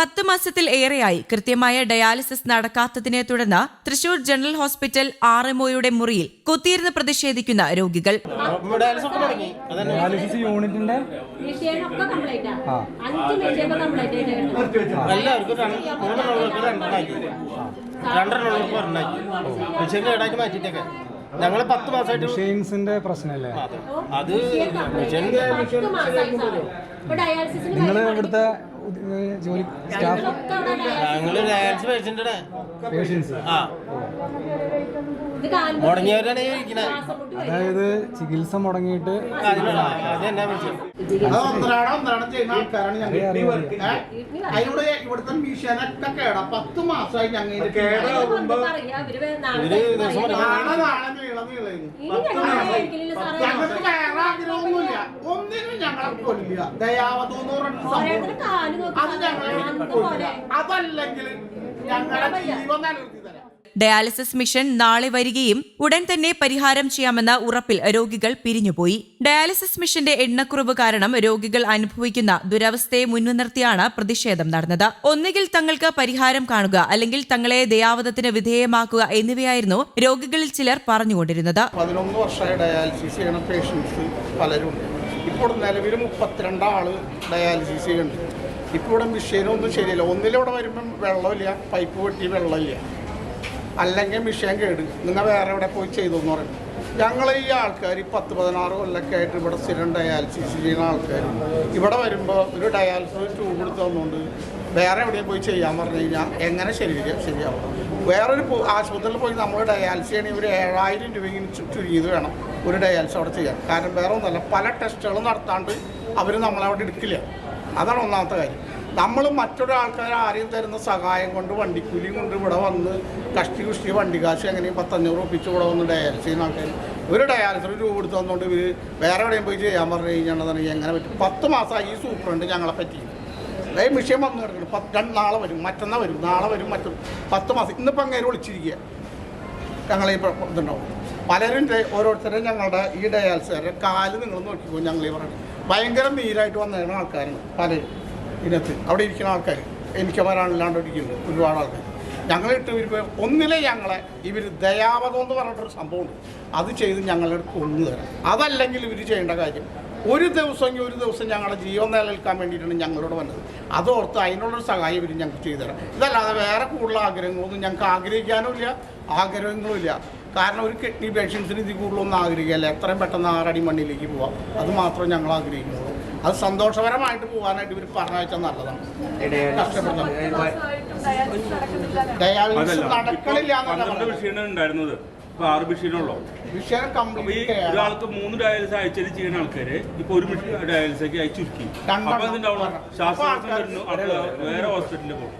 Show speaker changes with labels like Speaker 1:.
Speaker 1: പത്ത് മാസത്തിൽ ഏറെയായി കൃത്യമായ ഡയാലിസിസ് നടക്കാത്തതിനെ തുടർന്ന് തൃശൂർ ജനറൽ ഹോസ്പിറ്റൽ ആർ എംഒയുടെ മുറിയിൽ കുത്തിയിരുന്ന് പ്രതിഷേധിക്കുന്ന രോഗികൾ.
Speaker 2: ഞങ്ങൾ പത്ത് മാസമായിട്ട്
Speaker 3: മെഷീൻസിന്റെ പ്രശ്നമല്ലേ
Speaker 2: അത്.
Speaker 3: നിങ്ങൾ ഇവിടുത്തെ ജോലി സ്റ്റാഫ്?
Speaker 2: ഞങ്ങൾ
Speaker 3: പേഷ്യൻസ്
Speaker 4: വരും.
Speaker 3: അതായത് ചികിത്സ മുടങ്ങിയിട്ട്.
Speaker 5: അതിനോട് ഇവിടുത്തെ മിഷനൊക്കെ കേടാ. പത്ത് മാസമായി ഞങ്ങൾ ഞങ്ങൾക്ക് വേറെ ആഗ്രഹമൊന്നുമില്ല. പറഞ്ഞിട്ട് അത് ഞങ്ങളെ. അതല്ലെങ്കിൽ ഞങ്ങളെ ജീവൻ നിലനിർത്തി തരാം.
Speaker 1: ഡയാലിസിസ് മിഷൻ നാളെ വരികയും ഉടൻ തന്നെ പരിഹാരം ചെയ്യാമെന്ന ഉറപ്പിൽ രോഗികൾ പിരിഞ്ഞുപോയി. ഡയാലിസിസ് മിഷന്റെ എണ്ണക്കുറവ് കാരണം രോഗികൾ അനുഭവിക്കുന്ന ദുരവസ്ഥയെ മുൻനിർത്തിയാണ് പ്രതിഷേധം നടന്നത്. ഒന്നുകിൽ തങ്ങൾക്ക് പരിഹാരം കാണുക അല്ലെങ്കിൽ തങ്ങളെ ദയാവധത്തിന് വിധേയമാക്കുക എന്നിവയായിരുന്നു രോഗികളിൽ ചിലർ പറഞ്ഞുകൊണ്ടിരുന്നത്.
Speaker 5: പതിനൊന്ന് വർഷമായി ഡയാലിസിസ് ചെയ്യണ പേഷ്യൻസ് പലരുണ്ട്. ഇപ്പോൾ നിലവിൽ മുപ്പത്തിരണ്ട് ആൾ ഡയാലിസിസ് ചെയ്യുന്നുണ്ട്. ഇപ്പോൾ ഇവിടെ മിഷീനൊന്നും ശരിയല്ല. ഒന്നിലൂടെ വരുമ്പം വെള്ളമില്ല. പൈപ്പ് വെട്ടി വെള്ളമില്ല. അല്ലെങ്കിൽ മെഷീൻ കേട്. നിങ്ങൾ വേറെ എവിടെ പോയി ചെയ്തു എന്ന് പറയും. ഞങ്ങൾ ഈ ആൾക്കാർ ഈ പത്ത് പതിനാറ് കൊല്ലൊക്കെ ആയിട്ട് ഇവിടെ സ്ഥിരം ഡയാലിസിസ് ചെയ്യുന്ന ആൾക്കാർ ഇവിടെ വരുമ്പോൾ ഒരു ഡയാലിസിസ് ട്യൂബ് എടുത്ത് തന്നുകൊണ്ട് വേറെ എവിടെയും പോയി ചെയ്യാൻ പറഞ്ഞു കഴിഞ്ഞാൽ എങ്ങനെ ശരി ശരിയാവും? വേറൊരു ആശുപത്രിയിൽ പോയി നമ്മൾ ഡയാലിസിസ് ചെയ്യണമെങ്കിൽ ഒരു ഏഴായിരം രൂപയ്ക്ക് ചുറ്റും ചുരുങ്ങിയത് വേണം ഒരു ഡയാലിസിസ് അവിടെ ചെയ്യാൻ. കാരണം വേറെ ഒന്നല്ല പല ടെസ്റ്റുകളും നടത്താണ്ട് അവർ നമ്മളവിടെ എടുക്കില്ല. അതാണ് ഒന്നാമത്തെ കാര്യം. നമ്മൾ മറ്റൊരാൾക്കാർ ആരെയും തരുന്ന സഹായം കൊണ്ട് വണ്ടിക്കൂലിയും കൊണ്ട് ഇവിടെ വന്ന് കഷ്ടി കുഷ്ടി വണ്ടി കാശ് എങ്ങനെയും പത്തഞ്ഞൂറ് ഒപ്പിച്ച് ഇവിടെ വന്ന് ഡയാലിസിസ് ചെയ്യുന്ന ആൾക്കാർ ഒരു ഡയാലിസിന് രൂപ കൊടുത്തു തന്നുകൊണ്ട് ഇവർ വേറെ എവിടെയും പോയി ചെയ്യാൻ പറഞ്ഞു കഴിഞ്ഞാൽ എങ്ങനെ പറ്റും. പത്ത് മാസമായി ഈ സൂപ്രണ്ട് ഞങ്ങളെ പറ്റി അതായത് വിഷയം വന്നു കിടക്കുന്നു. പത്ത് രണ്ട് നാളെ വരും മറ്റന്നാൾ വരും നാളെ വരും മറ്റും പത്ത് മാസം. ഇന്നിപ്പോൾ അങ്ങേര് വിളിച്ചിരിക്കുക ഞങ്ങളീ ഇതുണ്ടാവും. പലരും ഓരോരുത്തരും ഞങ്ങളുടെ ഈ ഡയാൽസുകാരുടെ കാൽ നിങ്ങൾ നോക്കിക്കോ ഞങ്ങൾ ഈ പറഞ്ഞു. ഭയങ്കര നീരായിട്ട് വന്നിരുന്ന ആൾക്കാരാണ് പലരും ഇതിനകത്ത്. അവിടെ ഇരിക്കുന്ന ആൾക്കാർ എനിക്ക് വരാനില്ലാണ്ട് ഇരിക്കുന്നത്. ഒരുപാട് ആൾക്കാർ ഞങ്ങളിട്ട് ഇവർ ഒന്നിലെ ഞങ്ങളെ ഇവർ ദയാവതം എന്ന് പറഞ്ഞിട്ടൊരു സംഭവമുണ്ട്. അത് ചെയ്ത് ഞങ്ങളുടെ കൊന്നു തരാം. അതല്ലെങ്കിൽ ഇവർ ചെയ്യേണ്ട കാര്യം ഒരു ദിവസം ഒരു ദിവസം ഞങ്ങളുടെ ജീവൻ നിലനിൽക്കാൻ വേണ്ടിയിട്ടാണ് ഞങ്ങളോട് വന്നത്. അതോർത്ത് അതിനുള്ളൊരു സഹായം ഇവർ ഞങ്ങൾക്ക് ചെയ്തു തരാം. ഇതല്ലാതെ വേറെ കൂടുതൽ ആഗ്രഹങ്ങളൊന്നും ഞങ്ങൾക്ക് ആഗ്രഹിക്കാനും ഇല്ല ആഗ്രഹങ്ങളും ഇല്ല. കാരണം ഒരു കിഡ്നി പേഷ്യൻസിന് ഇതിൽ കൂടുതലൊന്നും ആഗ്രഹിക്കില്ല എത്രയും പെട്ടെന്ന് ആറടി മണ്ണിലേക്ക് പോവാം. അത് മാത്രം ഞങ്ങൾ ആഗ്രഹിക്കുന്നുള്ളൂ. അത് സന്തോഷപരമായിട്ട് പോകാനായിട്ട് ഇവർ പറഞ്ഞയച്ചാൽ നല്ലതാണ്. കഷ്ടപ്പെടുന്നത് ഡയാലിസിസ് നടക്കണില്ല എന്നല്ല
Speaker 6: ഇപ്പൊ ആറ് മെഷീനുള്ളൂ അപ്പൊ ഈ ഒരാൾക്ക് മൂന്ന് ഡയാലിസിസ് ആഴ്ചയിൽ ചെയ്യുന്ന ആൾക്കാര് ഇപ്പൊ ഒരു മെഷീൻ ഡയാലിസിലേക്ക് അയച്ചു ചുരുക്കി അപ്പൊ ശ്വാസകോശം
Speaker 5: ആൾക്കാർ
Speaker 6: വരുന്നു. വേറെ ഹോസ്പിറ്റലിൽ പോകും